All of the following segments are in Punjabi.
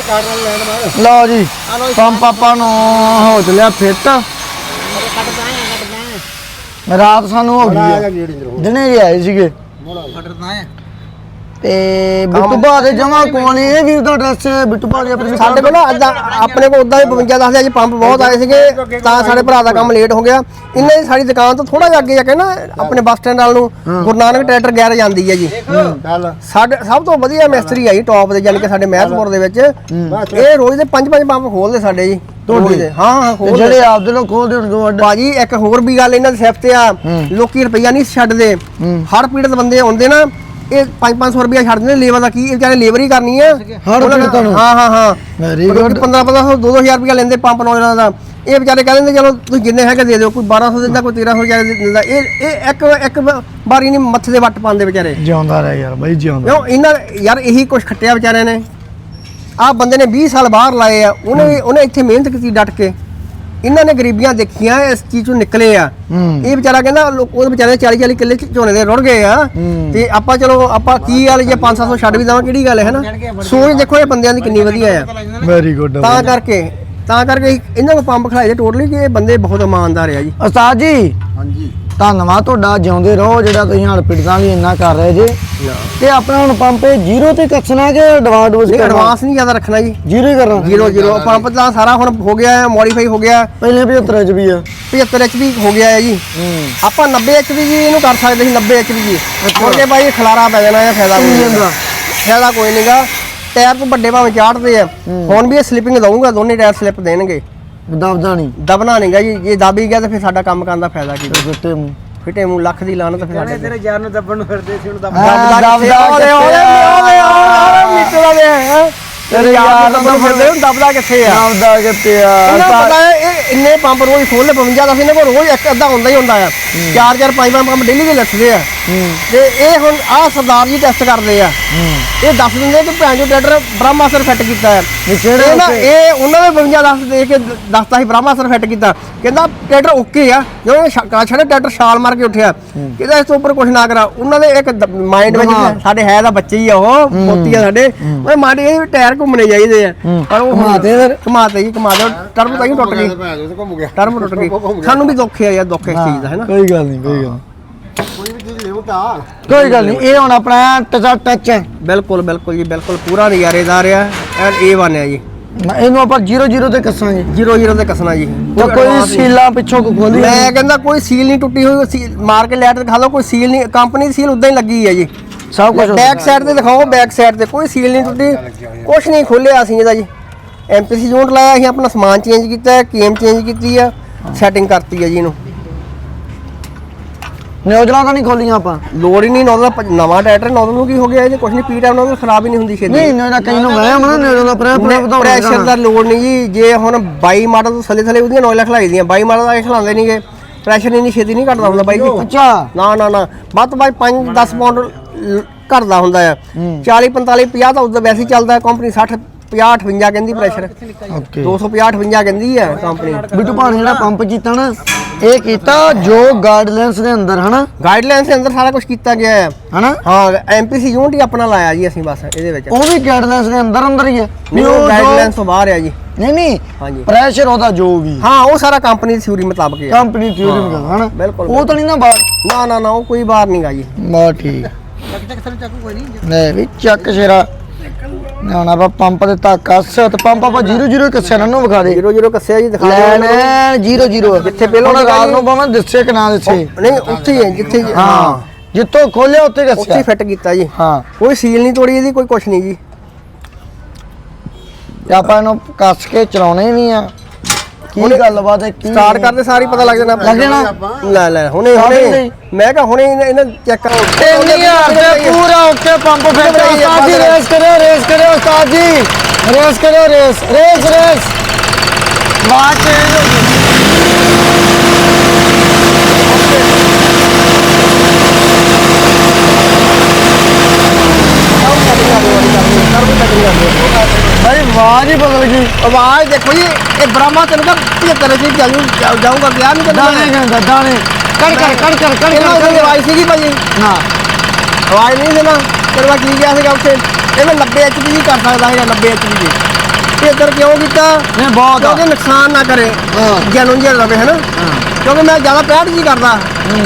ਇੱਧਰ ਕਾਰਡ ਨਾਲ ਲੈਣ ਮਾਰ ਲਓ ਜੀ ਪੰਪ ਆਪਾਂ ਨੂੰ ਹੋ ਚਲਿਆ ਫਿੱਟ। ਰਾਤ ਸਾਨੂੰ ਹੋ ਗਈ ਹੈ ਦਿਨੇ ਜੀ ਆਏ ਸੀਗੇ। ਮੋੜਾ ਹੈ ਤੇ ਬਿੱਟੂ ਭਾ ਦੇ ਜਮਾ ਕੋਲ ਨੀ, ਇਹ ਵੀਰ ਦਾ ਐਡਰੈਸ ਬਿੱਟੂ ਭਾ ਦੇ ਆਪਣੇ ਸਾਡੇ ਕੋਲ ਨਾ ਅੱਧਾ ਆਪਣੇ ਕੋਲ ਉਦਾਂ ਹੀ 52 ਦੱਸਦੇ ਅੱਜ ਪੰਪ ਬਹੁਤ ਆਏ ਸੀਗੇ ਤਾਂ ਸਾਡੇ ਭਰਾ ਦਾ ਕੰਮ ਲੇਟ ਹੋ ਗਿਆ। ਇਹਨਾਂ ਦੀ ਸਾਡੀ ਦੁਕਾਨ ਤੋਂ ਥੋੜਾ ਜਿਹਾ ਅੱਗੇ ਜਾ ਕੇ ਨਾ ਆਪਣੇ ਬੱਸ ਸਟੈਂਡ ਨਾਲ ਨੂੰ ਗੁਰੂ ਨਾਨਕ ਟਰੈਕਟਰ ਗੈਰੇਜ ਜਾਂਦੀ ਹੈ ਜੀ। ਚੱਲ। ਸਾਡੇ ਸਭ ਤੋਂ ਵਧੀਆ ਮਿਸਤਰੀ ਆ ਜੀ ਟੌਪ ਦੇ ਕਿ ਸਾਡੇ ਮਹਿਤਪੁਰ ਦੇ ਵਿੱਚ। ਇਹ ਰੋਜ਼ ਦੇ ਪੰਜ ਪੰਜ ਪੰਪ ਖੋਲਦੇ ਸਾਡੇ ਜੀ। ਰੋਜ਼ ਦੇ। ਹਾਂ ਹਾਂ ਤੇ ਖੋਲਦੇ। ਜਿਹੜੇ ਆਪਦੇ ਲੋਕ ਖੋਲਦੇ ਉਹ ਅੱਡ। ਬਾਜੀ ਇੱਕ ਹੋਰ ਵੀ ਗੱਲ ਇਹਨਾਂ ਦੀ ਸਿਫਤ ਆ। ਲੋਕੀ ਰੁਪਈਆ ਨਹੀਂ ਛੱਡਦੇ। ਹਰ ਪੀੜਤ ਬੰਦੇ ਆਉਂਦੇ ਨਾ ਇਹ 5-500 ਰੁਪਈਆ ਛੱਡ ਦਿੰਦੇ ਲੇਬਰ ਦਾ ਕੀ? ਇਹ ਵਿਚਾਰੇ ਲੇਬਰ ਹੀ ਕਰਨੀ ਆ। ਹਰ ਉਹਨਾਂ? ਹਾਂ ਹਾਂ ਹਾਂ। Very ਲੋਕੀ good. 15-1500 2000 ਰੁਪਈਆ ਲੈਂਦੇ ਪੰਪ ਨੌਜਵਾਨਾਂ ਦਾ। ਇਹ ਵਿਚਾਰੇ ਕਹਿ ਦਿੰਦੇ ਚਲੋ ਤੁਸੀਂ ਜਿੰਨੇ ਹੈਗੇ ਦੇ ਦਿਓ ਕੋਈ 1200 ਦਿੰਦਾ ਕੋਈ 1300 ਜਾ ਦਿੰਦਾ। ਇਹ ਇਹ ਇੱਕ ਇੱਕ ਵਾਰੀ ਨਹੀਂ ਮੱਥੇ ਦੇ ਵੱਟ ਪਾਉਂਦੇ ਵਿਚਾਰੇ। ਜਿਉਂਦਾ ਰਹਿ ਯਾਰ ਬਾਈ ਜਿਉਂਦਾ। ਕਿਉਂ? ਇਹਨਾਂ ਯਾਰ ਇਹੀ ਕੁਝ ਖੱਟਿਆ ਵਿਚਾਰਿਆਂ ਨੇ। ਆਹ ਬੰਦੇ ਨੇ 20 ਸਾਲ ਬਾਹਰ ਲਾਏ ਆ। ਉਹਨੇ ਉਹਨੇ ਇੱਥੇ ਮਿਹਨਤ ਕੀਤੀ ਡਟ ਕੇ। ਇਹਨਾਂ ਨੇ ਗਰੀਬੀਆਂ ਦੇਖੀਆਂ ਇਸ ਚੀਜ਼ ਚੋਂ ਨਿਕਲੇ ਆ। ਇਹ ਵਿਚਾਰਾ ਕਹਿੰਦਾ ਲੋਕ ਉਹ ਵਿਚਾਰੇ 40 40 ਕਿੱਲੇ ਚ ਝੋਨੇ ਦੇ ਰੁੜ ਗਏ ਆ। ਤੇ ਆਪਾਂ ਚਲੋ ਆਪਾਂ ਕੀ ਗੱਲ ਜੇ 500 ਛੱਡ ਵੀ ਦਵਾਂ ਕਿਹੜੀ ਗੱਲ ਹੈ ਹਨਾ ਸੋਚ ਦੇਖੋ ਇਹ ਬੰਦਿਆਂ ਦੀ ਕਿੰਨੀ ਵਧੀਆ ਆ। ਵੈਰੀ ਗੁੱਡ ਤਾਂ ਕਰਕੇ ਤਾਂ ਕਰਕੇ ਇਹਨਾਂ ਕੋ ਪੰਪ ਖੜਾਏ ਟੋਟਲੀ ਕਿ ਇਹ ਬੰਦੇ ਬਹੁਤ ਇਮਾਨਦਾਰ ਆ ਜੀ। ਉਸਤਾਦ ਜੀ ਹਾਂਜੀ। ਧੰਨਵਾਦ ਤੁਹਾਡਾ ਜਿਉਂਦੇ ਰਹੋ ਜਿਹੜਾ ਤੁਸੀਂ ਪਿੜਦਾਂ ਲਈ ਇੰਨਾ ਕਰ ਰਹੇ ਜੇ। ਤੇ ਆਪਣਾ ਹੁਣ ਪੰਪ ਇਹ ਜ਼ੀਰੋ ਤੇ ਕੱਸਣਾ ਕਿ ਐਡਵਾਂਸ ਇਹ ਕਰਨਾ? ਐਡਵਾਂਸ ਨਹੀਂ ਜ਼ਿਆਦਾ ਰੱਖਣਾ ਜੀ। ਜ਼ੀਰੋ ਹੀ ਕਰਨਾ। Zero zero. ਪੰਪ ਦਾ ਸਾਰਾ ਹੁਣ ਹੋ ਗਿਆ ਹੈ ਮੋਡੀਫਾਈ ਹੋ ਗਿਆ। ਪਹਿਲੇ 75 ਚ ਵੀ ਆ। 75 ਐਚਪੀ ਹੋ ਗਿਆ ਹੈ ਜੀ। ਆਪਾਂ 90 ਐਚਪੀ ਜੀ ਇਹਨੂੰ ਕਰ ਸਕਦੇ ਸੀ 90 ਐਚਪੀ ਜੀ। ਕਿਉਂਕਿ ਬਾਈ ਖਲਾਰਾ ਪੈ ਜਾਣਾ ਹੈ ਫਾਇਦਾ ਕੋਈ ਨਹੀਂ। ਫਾਇਦਾ ਕੋਈ ਨਹੀਂਗਾ ਟਾਇਰ ਤੋਂ ਵੱਡੇ ਭਾਵੇਂ ਚਾੜਦੇ ਆ। ਹੁਣ ਵੀ ਇਹ ਸਲਿੱਪਿੰਗ ਦਊਗਾ ਦੋਨੇ ਟਾਇਰ ਸਲਿੱਪ ਦੇਣਗੇ। ਦਬਦਾ ਨਹੀਂ। ਦਬਣਾ ਨਹੀਂਗਾ ਜੀ। ਜੇ ਦਬ ਹੀ ਗਿਆ ਤਾਂ ਫਿਰ ਸਾਡਾ ਕੰਮ ਕਰਨ ਦਾ ਫਾਇਦਾ ਕੀ? ਤੇ ਫਿੱਟੇ ਮੂੰਹ ਲੱਖ ਦੀ ਲਾਨਤ ਫਿਰ ਸਾਡੇ ਤੇ। ਤੇਰੇ ਯਾਰ ਨੂੰ ਦੱਬਣ ਨੂੰ ਫਿਰਦੇ ਸੀ ਹੁਣ ਦੱਬ ਹਾਂ, ਦਬਦਾ ਦਬਦਾ ਓਏ ਓਏ ਓਏ ਓਏ ਮੀਟਰ ਵਾਲੇ ਹੈਂ। ਤੇਰੇ ਯਾਰ ਨੂੰ ਫਿਰਦੇ ਹੁਣ ਦਬਦਾ ਕਿੱਥੇ ਆ? ਦਬਦਾ ਕਿਤੇ ਆ? ਇਹਨਾਂ ਨੂੰ ਪਤਾ ਹੈ ਇਹ ਇੰਨੇ ਪੰਪ ਰੋਜ਼ ਖੋਲ੍ਹਦੇ 52 ਦਾ ਸੀ ਇਹਨਾਂ ਕੋਲ ਰੋਜ਼ ਇੱਕ ਅੱਧਾ ਹੁੰਦਾ ਹੀ ਹੁੰਦਾ ਆ। ਚਾਰ ਚਾਰ ਪੰਜ ਪੰਜ ਪੰਪ ਡੇਲੀ ਦੇ ਲੱਥਦੇ ਆ। ਤੇ ਇਹ ਹੁਣ ਆਹ ਸਰਦਾਰ ਜੀ ਟੈਸਟ ਕਰਦੇ ਆ। ਇਹ ਦੱਸ ਦਿੰਦੇ ਕਿ ਭੈਣ ਜੋ ਟਰੈਕਟਰ ਬ੍ਰਹਮਾਸਰ ਫਿੱਟ ਕੀਤਾ ਹੈ ਇਹ ਨਾ? ਇਹ ਉਹਨਾਂ ਦੇ 52 ਦੱਸ ਦੇ ਕੇ ਦ- ਦੱਸਤਾ ਸੀ ਬ੍ਰਹਮਾਸਰ ਫਿੱਟ ਕੀਤਾ। ਕਹਿੰਦਾ ਟਰੈਕਟਰ ਓਕੇ ਆ ਜਦੋਂ ਇਹ ਛੜਾ ਟਰੈਕਟਰ ਛਾਲ ਮਾਰ ਕੇ ਉੱਠਿਆ। ਕਹਿੰਦਾ ਇਸ ਤੋਂ ਉੱਪਰ ਕੁਝ ਨਾ ਕਰਾ। ਉਹਨਾਂ ਦੇ ਇੱਕ ਮਾਈਂਡ ਵਿੱਚ। ਸਾਡੇ ਹੈ ਦਾ ਬੱਚੇ ਹੀ ਆ ਉਹ ਪੋਤੀ ਆ ਸਾਡੇ। ਉਹ ਮਾੜੇ ਇਹ ਟਾਇਰ ਘੁੰਮਣੇ ਚਾਹੀਦੇ ਆ। ਪਰ ਉਹ ਘੁਮਾਤੇ ਫਿਰ? ਘੁਮਾਤੇ ਜੀ ਘੁਮਾ ਦਿਓ ਟਰਮ ਤਾਂ ਹੀ ਟੁੱਟ ਗਈ। ਘੁੰਮ ਗਿਆ ਟਰਮ ਟੁੱਟ ਗਈ। ਸਾਨੂੰ ਵੀ ਦੁੱਖ ਹੈ ਯਾਰ ਦੁੱਖ ਇਸ ਚੀਜ਼ ਦਾ ਹੈ ਨਾ? ਕੋਈ ਗੱਲ ਨਹੀਂ ਕੋਈ ਗੱਲ। ਕੋਈ ਵੀ ਚੀਜ਼ ਲਿਓ ਤਾਂ। ਕੋਈ ਗੱਲ ਨਹੀਂ ਇਹ ਹੁਣ ਆਪਣਾ ਟਚਾ ਟੱਚ ਹੈ ਬਿਲਕੁਲ ਬਿਲਕੁਲ ਜੀ ਬਿਲਕੁਲ। ਪੂਰਾ ਨਜ਼ਾਰੇਦਾਰ ਆ ਐਨ ਏ ਵਨ ਆ ਜੀ ਇਹਨੂੰ ਆਪਾਂ 00 ਤੇ ਕੱਸਾਂਗੇ। ਜ਼ੀਰੋ ਜ਼ੀਰੋ ਤੇ ਕੱਸਣਾ ਜੀ। ਕੋਈ। ਸੀਲਾਂ ਪਿੱਛੋਂ ਕੋ ਖੋਲੀ ਮੈਂ ਕਹਿੰਦਾ ਕੋਈ ਸੀਲ ਨਹੀਂ ਟੁੱਟੀ ਹੋਈ ਮਾਰ ਕੇ ਲੈਟ ਦਿਖਾ ਲਓ ਕੋਈ ਸੀਲ ਨਹੀਂ ਕੰਪਨੀ ਦੀ ਸੀਲ ਉਦਾਂ ਹੀ ਲੱਗੀ ਹੈ ਜੀ। ਸਭ ਕੁਝ ਬੈਕ ਸਾਈਡ ਤੇ ਦਿਖਾਓ ਬੈਕ ਸਾਈਡ ਤੇ ਕੋਈ ਸੀਲ ਨਹੀਂ ਟੁੱਟੀ। ਕੁਝ ਨਹੀਂ ਖੋਲਿਆ ਅਸੀਂ ਇਹਦਾ ਜੀ। ਐਮਪੀਸੀ ਯੂਨਿਟ ਲਾਇਆ ਅਸੀਂ ਆਪਣਾ ਸਮਾਨ ਚੇਂਜ ਕੀਤਾ ਹੈ ਕੇਮ ਚੇਂਜ ਕੀਤੀ ਆ ਸੈਟਿੰਗ ਕਰਤੀ ਹੈ ਜੀ ਇਹਨੂੰ। ਨਿਊਜ਼ਲਾਂ ਤਾਂ ਨਹੀਂ ਖੋਲੀਆਂ ਆਪਾਂ? ਲੋੜ ਹੀ ਨਹੀਂ ਨੌਦਲ ਨਵਾਂ ਟਰੈਕਟਰ ਨੌਦਲ ਨੂੰ ਕੀ ਹੋ ਗਿਆ ਇਹਦੇ ਕੁਝ ਨਹੀਂ ਪੀ ਟਾਈਮ ਨੌਦਲ ਖਰਾਬ ਹੀ ਨਹੀਂ ਹੁੰਦੀ ਛੇਤੀ। ਨਹੀਂ ਨਾ ਕਈ ਨੂੰ ਵਹਿਮ ਨਾ ਨਿਊਜ਼ਲਾਂ ਦਾ ਪ੍ਰੈਸ਼ਰ ਦਾ ਲੋੜ ਨਹੀਂ ਜੀ। ਜੇ ਹੁਣ 22 ਮਾਡਲ ਤੋਂ ਥੱਲੇ ਥੱਲੇ ਉਹਦੀਆਂ ਨੌਇਲਾਂ ਖਲਾਈ ਦੀਆਂ 22 ਮਾਡਲ ਦਾ ਇਹ ਖਲਾਉਂਦੇ ਨਹੀਂਗੇ ਪ੍ਰੈਸ਼ਰ ਇੰਨੀ ਛੇਤੀ ਨਹੀਂ ਘਟਦਾ ਹੁੰਦਾ ਬਾਈ ਜੀ। ਅੱਛਾ। ਨਾ ਨਾ ਨਾ। ਵੱਧ ਤੋਂ ਵੱਧ 5 10 ਪਾਉਂਡ ਲ- ਘਟਦਾ ਹੁੰਦਾ ਆ। 40 45 50 ਤਾਂ ਉਦੋਂ ਵੈਸੇ ਹੀ ਚੱਲਦਾ ਕੰਪਨੀ 60 50 58 ਕਹਿੰਦੀ ਪ੍ਰੈਸ਼ਰ ਓਕੇ 250 58 ਕਹਿੰਦੀ ਆ ਕੰਪਨੀ ਬਿੱਟੂ ਭਾਣ ਜਿਹੜਾ ਪੰਪ ਕੀਤਾ ਨਾ ਇਹ ਕੀਤਾ ਜੋ ਗਾਈਡਲਾਈਨਸ ਦੇ ਅੰਦਰ ਹਨਾ? ਗਾਈਡਲਾਈਨਸ ਦੇ ਅੰਦਰ ਸਾਰਾ ਕੁਝ ਕੀਤਾ ਗਿਆ ਹੈ। ਹਨਾ? ਹਾਂ ਐਮਪੀਸੀ ਯੂਨਿਟ ਹੀ ਆਪਣਾ ਲਾਇਆ ਜੀ ਅਸੀਂ ਬਸ ਇਹਦੇ ਵਿੱਚ। ਉਹ ਵੀ ਗਾਈਡਲਾਈਨਸ ਦੇ ਅੰਦਰ ਅੰਦਰ ਹੀ ਹੈ। ਨਹੀਂ ਉਹ ਗਾਈਡਲਾਈਨਸ ਤੋਂ ਬਾਹਰ ਆ ਜੀ। ਨਹੀਂ ਨਹੀਂ ਹਾਂਜੀ। ਪ੍ਰੈਸ਼ਰ ਉਹਦਾ ਜੋ ਵੀ ਹਾਂ। ਉਹ ਸਾਰਾ ਕੰਪਨੀ ਦੀ ਥਿਊਰੀ ਮੁਤਾਬਕ ਹੈ ਕੰਪਨੀ ਥਿਊਰੀ ਵਗੈਰਾ ਹਨਾ? ਬਿਲਕੁਲ, ਉਹ ਤਾਂ ਨਹੀਂ ਨਾ ਬਾਤ ਨਾ ਨਾ ਨਾ ਉਹ ਕੋਈ ਬਾਹਰ ਨਹੀਂਗਾ ਜੀ। ਬਾ ਠੀਕ ਲੈ ਵੀ ਚੱਕ ਸ਼ੇਰਾ। ਨਾ ਨਾ ਆਪਾਂ ਪੰਪ ਦੇ ਤਾਂ ਕੱਸ ਤੇ ਪੰਪ ਆਪਾਂ 00 ਕੱਸਿਆ ਨਾ ਨੂੰ ਵਿਖਾ ਦੇ। ਜ਼ੀਰੋ ਜ਼ੀਰੋ ਕੱਸਿਆ ਜੀ ਦਿਖਾ ਲੈਣ ਦਿਓ 00 ਜਿੱਥੇ ਪਹਿਲਾਂ ਉਹਨਾਂ ਰਾਤ। ਨੂੰ ਭਾਵੇਂ ਦੱਸੇ ਕਿ ਨਾ ਦੱਸੇ। ਨਹੀਂ ਉੱਥੇ ਹੀ ਹੈ ਜਿੱਥੇ ਹਾਂ ਜਿੱਥੋਂ ਖੋਲਿਆ ਉੱਥੇ ਉੱਥੇ ਕੱਸਿਆ ਫਿੱਟ ਕੀਤਾ ਜੀ। ਹਾਂ। ਕੋਈ ਸੀਲ ਨਹੀਂ ਤੋੜੀ ਇਹਦੀ ਕੋਈ ਕੁਛ ਨਹੀਂ ਜੀ। ਤੇ ਆਪਾਂ ਇਹਨੂੰ ਕੱਸ ਕੇ ਚਲਾਉਣੇ ਵੀ ਆ। ਕੀ ਹੁਣੇ ਗੱਲਬਾਤ ਹੈ? ਕੀ ਸਟਾਰਟ ਕਰਦੇ ਸਾਰੀ ਪਤਾ ਲੱਗ ਜਾਣਾ ਲੱਗ ਜਾਣਾ? ਲੈ ਲੈ ਹੁਣੇ Start ਹੁਣੇ। ਨਹੀਂ। ਮੈਂ ਕਹਾਂ ਹੁਣੇ ਇਹਨਾਂ- ਇਹਨਾਂ ਚੈੱਕ ਕਰੋ ਇੰਨੀ ਅੱਗੇ ਪੂਰਾ ਓਕੇ ਪੰਪ ਫਿੱਟ ਕਿੱਥੇ ਜਾਈਏ? ਉਸਤਾਦ ਜੀ ਰੇਸ ਕਰਿਓ ਰੇਸ ਕਰਿਓ ਉਸਤਾਦ ਜੀ। ਰੇਸ ਕਰਿਓ ਰੇਸ ਰੇਸ ਰੇਸ ਬਾਤ ਚੇਂਜ ਹੋ ਗਈ। ਭਾਈ ਆਵਾਜ਼ ਹੀ ਬਦਲ ਗਈ। ਆਵਾਜ਼ ਦੇਖੋ ਜੀ ਇਹ ਬ੍ਰਹਮਾ ਤੈਨੂੰ ਤਾਂ 75 ਚ ਚੱਲੂ ਜਾਊਗਾ ਵਿਆਹ ਨਹੀਂ ਕਰਨਾ ਦਾਣੇ ਕਹਿੰਦਾ ਦਾਣੇ। ਕੜ ਕਰ ਕੜ ਕਰ ਕੜ ਇਹਨਾਂ ਦੀ ਆਵਾਜ਼ ਸੀਗੀ ਭਾਜੀ। ਹਾਂ ਆਵਾਜ਼ ਨਹੀਂ ਸੀ ਨਾ ਮੈਂ ਕੀ ਗਿਆ ਸੀਗਾ ਉੱਥੇ? ਇਹ ਮੈਂ 90 ਐਚਪੀ ਜੀ ਕਰ ਸਕਦਾ ਹੈਗਾ 90 ਐਚਪੀ ਜੀ। 75 ਕਿਉਂ ਕੀਤਾ? ਨਹੀਂ ਬਹੁਤ ਕਿਉਂਕਿ ਨੁਕਸਾਨ ਨਾ ਕਰੇ। ਹਾਂ। ਜਨਮ ਜਿਹਾ ਰਵੇ ਹਨਾ? ਕਿਉਂਕਿ ਮੈਂ ਜ਼ਿਆਦਾ 65 ਜੀ ਕਰਦਾ।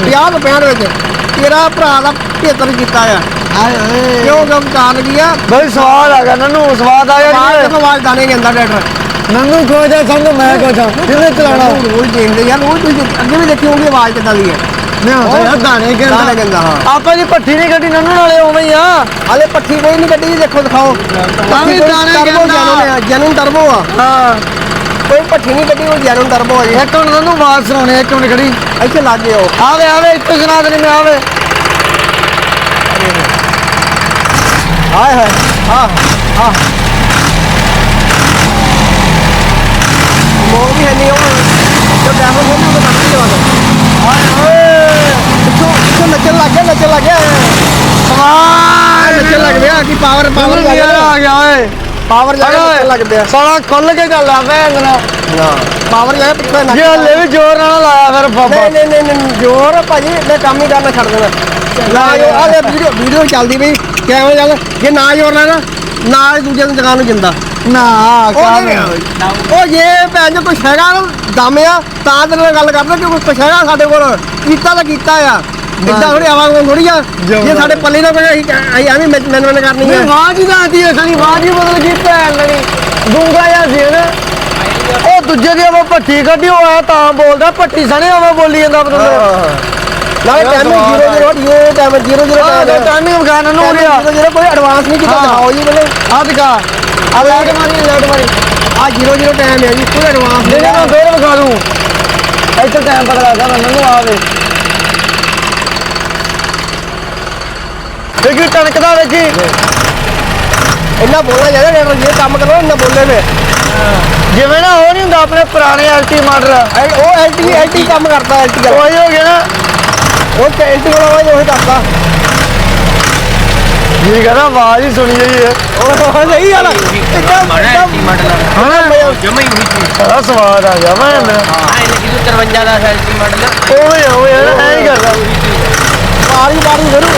50 ਤੋਂ 65 ਵਿੱਚ ਤੇਰਾ ਭਰਾ ਦਾ 75 ਕੀਤਾ ਆ। ਹਾਏ ਕਿਉਂ ਕਿਉਂ ਕਾਰਨ ਕੀ ਆ? ਬਈ ਸਵਾਦ ਆ ਗਿਆ ਨੰਨੂ ਸਵਾਦ ਆ ਗਿਆ ਆਵਾਜ਼ ਜੀ ਤੋਂ ਆਵਾਜ਼ ਦਾਣੇ ਜਾਂਦਾ ਡਾਕਟਰ? ਨੰਨੂ ਕੋ ਜਾ ਸੰਗ ਮੈਂ ਕੋ ਜਾ? ਕਿਵੇਂ ਚਲਾਣਾ ਰੋਜ਼ ਦੇਖਦੇ ਯਾਰ ਰੋਜ਼ ਤੁਸੀਂ ਅੱਗੇ ਵੀ ਦੇਖੀ ਹੋਊਗੀ ਆਵਾਜ਼ ਕਿੱਦਾਂ ਦੀ ਹੈ ਨਹੀਂ ਹੁੰਦਾ ਯਾਰ ਦਾਣੇ ਦਾਣੇ ਕਹਿੰਦਾ। ਹਾਂ। ਆਪਾਂ ਦੀ ਪੱਠੀ ਨਹੀਂ ਕੱਢੀ ਨੰਨੂ ਨਾਲੇ ਉਵੇਂ ਹੀ ਆ। ਹਲੇ ਪੱਠੀ ਕੋਈ ਨਹੀਂ ਕੱਢੀ ਜੀ, ਦੇਖੋ ਦਿਖਾਓ। ਤਾਂ ਵੀ ਦਾਣੇ ਕਹਿੰਦਾ। ਜਨਨ ਟਰਬੋ ਆ। ਹਾਂ। ਕੋਈ ਪੱਠੀ ਨਹੀਂ ਕੱਢੀ ਉਹ ਜਨਨ ਟਰਬੋ ਆ ਜੀ ਇੱਕ ਮਿੰਟ ਨੰਨੂ ਆਵਾਜ਼ ਸੁਣਾਉਣੀ ਇੱਕ ਮਿੰਟ ਖੜੀ। ਇੱਥੇ ਲੱਗ ਉਹ ਆਵੇ ਆਵੇ ਇੱਥੇ ਸੁਣਾ ਦੇਣੀ ਮੈਂ ਆਵੇ। ਹਾਏ ਹਾਏ। ਹਾਂ ਹਾਂ। ਮੋਹ ਵੀ ਹੈ ਨਹੀਂ ਉਹ ਜੋ ਡੈਮੋ ਹੋ ਗਿਆ ਉਹ ਤਾਂ ਨਹੀਂ ਜਵਾਨ ਹਾਏ ਓਏ ਪਿੱਛੋਂ ਪਿੱਛੋਂ ਨੱਚਣ ਲੱਗ ਗਿਆ ਨੱਚਣ ਲੱਗ ਗਿਆ। ਨੱਚਣ ਲੱਗ ਪਿਆ ਕਿ ਪਾਵਰ ਪਾਵਰ ਆ ਗਿਆ ਓਏ। ਪਾਵਰ ਜਾ ਕੇ ਨੱਚਣ ਲੱਗ ਪਿਆ। ਸਾਲਾ ਖੁੱਲ ਕੇ ਚੱਲ ਆ ਭੈਣ ਨਾ। ਪਾਵਰ ਜਾ ਕੇ ਪਿੱਛੋਂ ਨੱਚ ਜੇ ਹਲੇ ਵੀ ਜ਼ੋਰ ਨਾਲ ਲਾਇਆ ਫਿਰ ਬਾਬਾ ਨਹੀਂ ਨਹੀਂ ਨਹੀਂ ਨਹੀਂ ਜੋਰ ਭਾਜੀ ਮੈਂ ਕੰਮ ਹੀ ਕਰਨਾ ਛੱਡ ਦੇਣਾ। ਨਾ ਜੋ ਆ ਵੀਡੀਓ ਵੀਡੀਓ ਚੱਲਦੀ ਪਈ। ਕਿਵੇਂ ਚੱਲ। ਜੇ ਨਾ ਜੋਰ ਨਾ ਨਾ ਦੂਜੇ ਨੂੰ ਦੁਕਾਨ ਨੂੰ ਜਿੰਦਾ। ਨਾ ਕੰਮ ਉਹ ਜੇ ਭੈਣ ਜੋ ਕੁਛ ਹੈਗਾ ਨਾ ਦਮ ਆ ਤਾਂ ਤੇਰੇ ਨਾਲ ਗੱਲ ਕਰਦਾ ਕਿ ਕੁਛ ਹੈਗਾ ਸਾਡੇ ਕੋਲ। ਕੀਤਾ ਤਾਂ ਕੀਤਾ ਆ। ਇਦਾਂ ਥੋੜੀ ਆਵਾਂਗੇ ਥੋੜੀ ਆ। ਜੇ ਸਾਡੇ ਪੱਲੇ ਨਾ ਕੋਈ ਅਸੀਂ ਐਵੇਂ ਮੈਨੇਜਮੈਂਟ ਕਰਨੀ ਨਹੀਂ ਹੈ ਆਵਾਜ਼ ਹੀ ਤਾਂ ਆਦੀ ਹੈ ਸਾਡੀ ਆਵਾਜ਼ ਹੀ ਬਦਲ ਗਈ ਭੈਣ ਲੜੀ। ਗੂੰਗਾ ਜਾਂ ਸੀ ਨਾ। ਉਹ ਦੂਜੇ ਦੀ ਉਹ ਪੱਟੀ ਕੱਢੀ ਹੋਇਆ ਤਾਂ ਬੋਲਦਾ ਪੱਟੀ ਸਣੇ ਉਹ ਬੋਲੀ ਜਾਂਦਾ ਬਦਲ ਨਾਲੇ ਟਾਈਮ 00 ਇਹ ਟਾਈਮ 00 ਆਹ ਟਾਈਮ ਟਾਈਮਿੰਗ ਵਿਖਾਣ ਨੂੰ ਰਿਹਾ 00 ਕੋਈ ਐਡਵਾਂਸ ਨਹੀਂ ਕੀਤਾ ਹਾਂ। ਦਿਖਾਓ ਜੀ ਬਲੇ ਆ ਦਿਖਾ। ਆ ਲਾਈਟ ਮਾਰੀ ਲਾਈਟ ਮਾਰੀ। ਆ 00 ਟਾਈਮ ਹੈ ਜੀ ਕੋਈ ਐਡਵਾਂਸ ਜਿਹੜੇ ਮੈਂ ਫੇਰ ਵਿਖਾ ਦੂੰ। ਇੱਥੇ ਟਾਈਮ ਪਤਾ ਲੱਗਦਾ ਮੈਨੂੰ ਆਵੇ ਦੇਖੀ ਟਣਕਦਾ ਵੇਖੀ ਇੰਨਾ ਬੋਲਣਾ ਚਾਹੀਦਾ ਡਾਕਟਰ ਜੀ ਕੰਮ ਕਰੋ ਇੰਨਾ ਬੋਲੇ ਵੇ। ਜਿਵੇਂ ਨਾ ਉਹ ਨਹੀਂ ਹੁੰਦਾ ਆਪਣੇ ਪੁਰਾਣੇ ਐਲਟੀ ਮਾਡਲ। ਐ- ਉਹ ਐਲਟੀ ਐਲਟੀ ਕੰਮ ਕਰਦਾ ਐਲਟੀ ਵਾਲਾ। ਉਹੀ ਹੋ ਗਿਆ ਨਾ। ਉਹ ਐਲਟੀ ਵਾਲਾ ਉਹ ਉਹੀ ਕਰਦਾ। ਜੀ ਕਹਿੰਦਾ ਆਵਾਜ਼ ਹੀ ਸੁਣੀ ਜਾਈ ਹੈ ਉਹ ਸਹੀ ਗੱਲ ਇੱਕਦਮ ਹਣਾ ਜਮਾ ਹੀ ਉਹੀ ਚੀਜ਼। ਬੜਾ ਸਵਾਦ ਆ ਗਿਆ ਮੈਂ ਹਾਂ ਇਹਨੇ ਕਿਦੋਂ 53 ਦਾ ਸੈਲਫੀ ਮਾਡਲ? ਓਏ ਓਏ ਐ ਹੀ ਕਰਦਾ। ਪਾਰੀ ਪਾਰੀ ਕਰੂ